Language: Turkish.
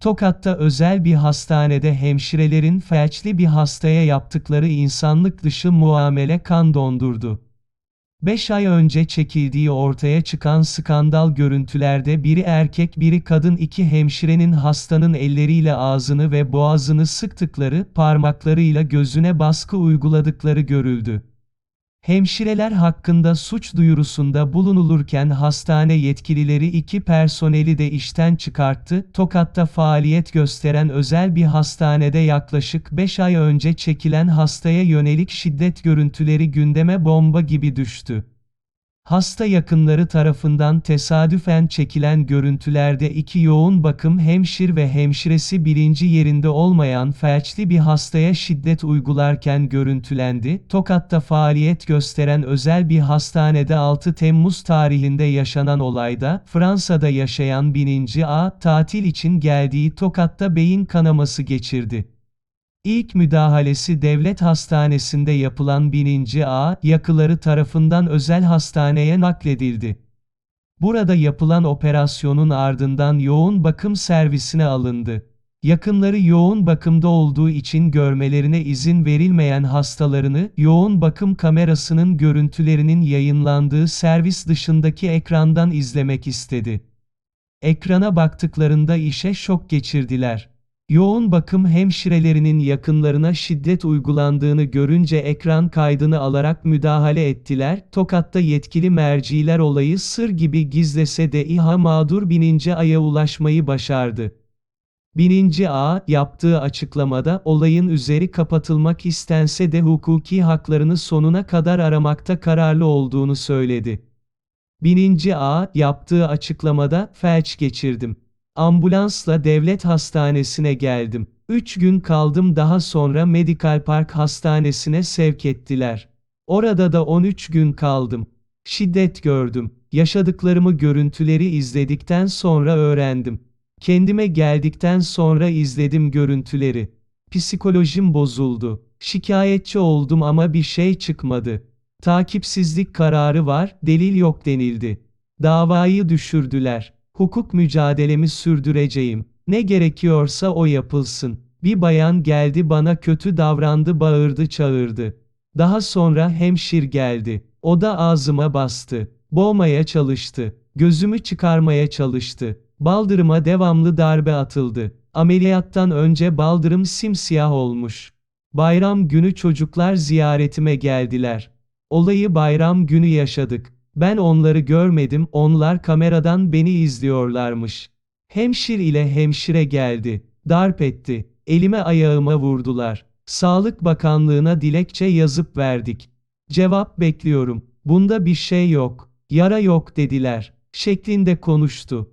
Tokat'ta özel bir hastanede hemşirelerin felçli bir hastaya yaptıkları insanlık dışı muamele kan dondurdu. 5 ay önce çekildiği ortaya çıkan skandal görüntülerde biri erkek biri kadın iki hemşirenin hastanın elleriyle ağzını ve boğazını sıktıkları, parmaklarıyla gözüne baskı uyguladıkları görüldü. Hemşireler hakkında suç duyurusunda bulunulurken hastane yetkilileri iki personeli de işten çıkarttı. Tokat'ta faaliyet gösteren özel bir hastanede yaklaşık 5 ay önce çekilen hastaya yönelik şiddet görüntüleri gündeme bomba gibi düştü. Hasta yakınları tarafından tesadüfen çekilen görüntülerde iki yoğun bakım hemşir ve hemşiresi bilinci yerinde olmayan felçli bir hastaya şiddet uygularken görüntülendi. Tokat'ta faaliyet gösteren özel bir hastanede 6 Temmuz tarihinde yaşanan olayda, Fransa'da yaşayan bininci A, tatil için geldiği Tokat'ta beyin kanaması geçirdi. İlk müdahalesi devlet hastanesinde yapılan bininci A, yakıları tarafından özel hastaneye nakledildi. Burada yapılan operasyonun ardından yoğun bakım servisine alındı. Yakınları yoğun bakımda olduğu için görmelerine izin verilmeyen hastalarını, yoğun bakım kamerasının görüntülerinin yayınlandığı servis dışındaki ekrandan izlemek istedi. Ekrana baktıklarında işe şok geçirdiler. Yoğun bakım hemşirelerinin yakınlarına şiddet uygulandığını görünce ekran kaydını alarak müdahale ettiler. Tokat'ta yetkili merciler olayı sır gibi gizlese de İHA mağdur bininci aya ulaşmayı başardı. Bininci A, yaptığı açıklamada, olayın üzeri kapatılmak istense de hukuki haklarını sonuna kadar aramakta kararlı olduğunu söyledi. Bininci A, yaptığı açıklamada, felç geçirdim. Ambulansla devlet hastanesine geldim. 3 gün kaldım daha sonra Medical Park Hastanesi'ne sevk ettiler. Orada da 13 gün kaldım. Şiddet gördüm. Yaşadıklarımı görüntüleri izledikten sonra öğrendim. Kendime geldikten sonra izledim görüntüleri. Psikolojim bozuldu. Şikayetçi oldum ama bir şey çıkmadı. Takipsizlik kararı var, delil yok denildi. Davayı düşürdüler. Hukuk mücadelemi sürdüreceğim. Ne gerekiyorsa o yapılsın. Bir bayan geldi bana kötü davrandı bağırdı çağırdı. Daha sonra hemşir geldi. O da ağzıma bastı. Boğmaya çalıştı. Gözümü çıkarmaya çalıştı. Baldırıma devamlı darbe atıldı. Ameliyattan önce baldırım simsiyah olmuş. Bayram günü çocuklar ziyaretime geldiler. Olayı bayram günü yaşadık. Ben onları görmedim, onlar kameradan beni izliyorlarmış. Hemşir ile hemşire geldi. Darp etti. Elime ayağıma vurdular. Sağlık Bakanlığına dilekçe yazıp verdik. Cevap bekliyorum. Bunda bir şey yok. Yara yok dediler. Şeklinde konuştu.